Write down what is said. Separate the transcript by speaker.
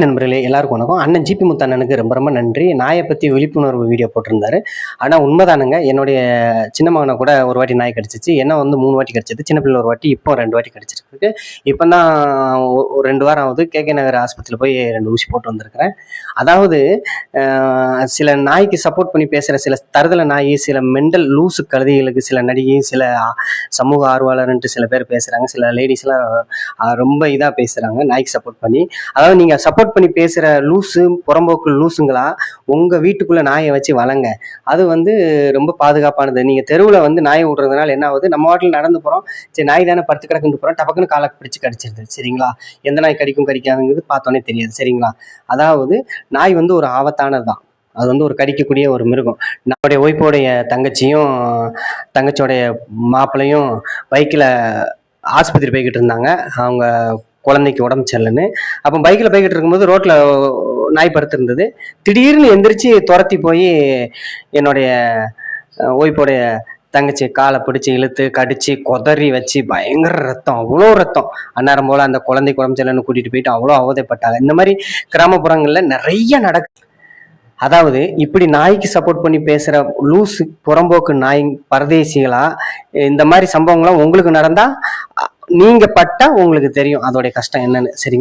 Speaker 1: நண்பர்களே எல்லாருக்கும் வணக்கம். அண்ணன் ஜிபி முத்தண்ணனுக்கு ரொம்ப ரொம்ப நன்றி. நாயை பற்றி விழிப்புணர்வு வீடியோ போட்டிருந்தாரு. ஆனால் உண்மைதானுங்க. என்னுடைய சின்ன மகனை கூட ஒரு வாட்டி நாய் கடிச்சிச்சு. என்ன வந்து மூணு வாட்டி கடிச்சது. சின்ன பிள்ளை ஒரு வாட்டி இப்போ ரெண்டு வாட்டி கடிச்சிருக்கு இப்போ தான் ஒரு ரெண்டு வாரம் ஆகுது. கேகே நகர் ஆஸ்பத்திரியில் போய் ரெண்டு ஊசி போட்டு வந்திருக்கிறேன். அதாவது சில நாய்க்கு சப்போர்ட் பண்ணி பேசுகிற சில தருதல நாய் சில மெண்டல் லூசு கழுதிகளுக்கு சில நடிகை சில சமூக ஆர்வலர்ன்ட்டு சில பேர் பேசுகிறாங்க சில லேடிஸ்லாம் ரொம்ப இதாக பேசுகிறாங்க நாய்க்கு சப்போர்ட் பண்ணி. அதாவது நீங்கள் சப்போர்ட் பண்ணி பேசுகிற லூஸு புறம்போக்கு லூஸுங்களா உங்கள் வீட்டுக்குள்ளே நாயை வச்சு வளங்க. அது வந்து ரொம்ப பாதுகாப்பானது. நீங்கள் தெருவில் வந்து நாயை விடுறதுனால என்ன ஆகுது? நம்ம வாட்டில் நடந்து போகிறோம் சரி நாய் தானே படுத்து கிடக்குன்னு போகிறோம் டபக்குன்னு காலை பிடிச்சி கடிச்சிருது. சரிங்களா? எந்த நாய் கடிக்கும் கடிக்காதுங்கிறது பார்த்தோன்னே தெரியாது. சரிங்களா? அதாவது நாய் வந்து ஒரு ஆபத்தானது தான் அது வந்து ஒரு கடிக்கக்கூடிய ஒரு மிருகம். நம்முடைய ஒய்ஃபோடைய தங்கச்சியும் தங்கச்சியோடைய மாப்பிள்ளையும் பைக்கில் ஆஸ்பத்திரி போய்கிட்டு இருந்தாங்க. அவங்க குழந்தைக்கு உடம்பு சரியில்லைன்னு. அப்போ பைக்கில் போய்கிட்டு இருக்கும்போது ரோட்டில் நாய் படுத்திருந்தது திடீர்னு எந்திரிச்சு துரத்தி போய் என்னுடைய ஓய்ப்போடைய ஒய்ஃபோடைய தங்கச்சி காலை பிடிச்சி இழுத்து கடிச்சு கொதறி வச்சு பயங்கர ரத்தம் அவ்வளோ ரத்தம். அந்நேரம் போல் அந்த குழந்தைக்கு உடம்பு கூட்டிகிட்டு போயிட்டு அவ்வளோ அவதைப்பட்டாங்க. இந்த மாதிரி கிராமப்புறங்களில் நிறைய நடக்கு அதாவது இப்படி நாய்க்கு சப்போர்ட் பண்ணி பேசுகிற லூசு புறம்போக்கு நாய் பரதேசிகளா இந்த மாதிரி சம்பவங்கள்லாம் உங்களுக்கு நடந்தால் நீங்க பட்டா உங்களுக்கு தெரியும் அதோடைய கஷ்டம் என்னன்னு சரிங்களா?